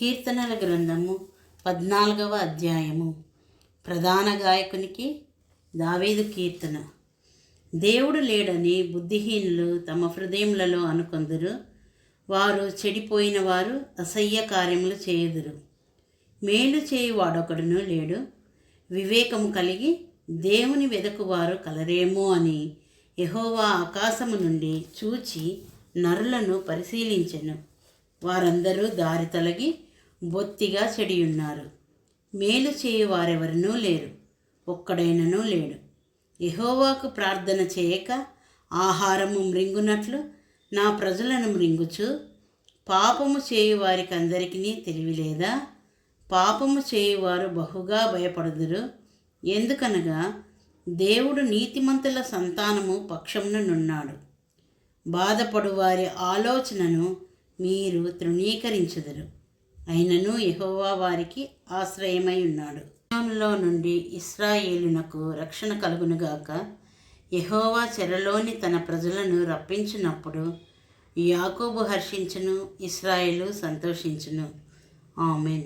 కీర్తనల గ్రంథము పద్నాలుగవ అధ్యాయము. ప్రధాన గాయకునికి దావీదు కీర్తన. దేవుడు లేడని బుద్ధిహీనులు తమ హృదయములలో అనుకొందరు. వారు చెడిపోయిన వారు అసహ్య కార్యములు చేయుదురు. మేలు చేయువాడొకడును లేడు. వివేకము కలిగి దేవుని వెదకువారు కలరేమో అని యహోవా ఆకాశము నుండి చూచి నరులను పరిశీలించెను. వారందరూ దారి తొలగి బొత్తిగా చెడియున్నారు. మేలు చేయువారెవరనూ లేరు. ఒక్కడైననూ లేడు. ఎహోవాకు ప్రార్థన చేయక ఆహారము మృంగునట్లు నా ప్రజలను మృంగుచు. పాపము చేయు వారికి అందరికీ తెలివిలేదా? పాపము చేయువారు బహుగా భయపడుదురు. ఎందుకనగా దేవుడు నీతిమంతుల సంతానము పక్షముననున్నాడు బాధపడువారి బాధపడు వారి ఆలోచనను మీరు తృణీకరించుదురు. అయినను యహోవా వారికి ఆశ్రయమై ఉన్నాడు. లో నుండి ఇస్రాయేలునకు రక్షణ కలుగునుగాక యహోవా చెరలోని తన ప్రజలను రప్పించినప్పుడు యాకోబు హర్షించును ఇస్రాయేలు సంతోషించును. ఆమెన్.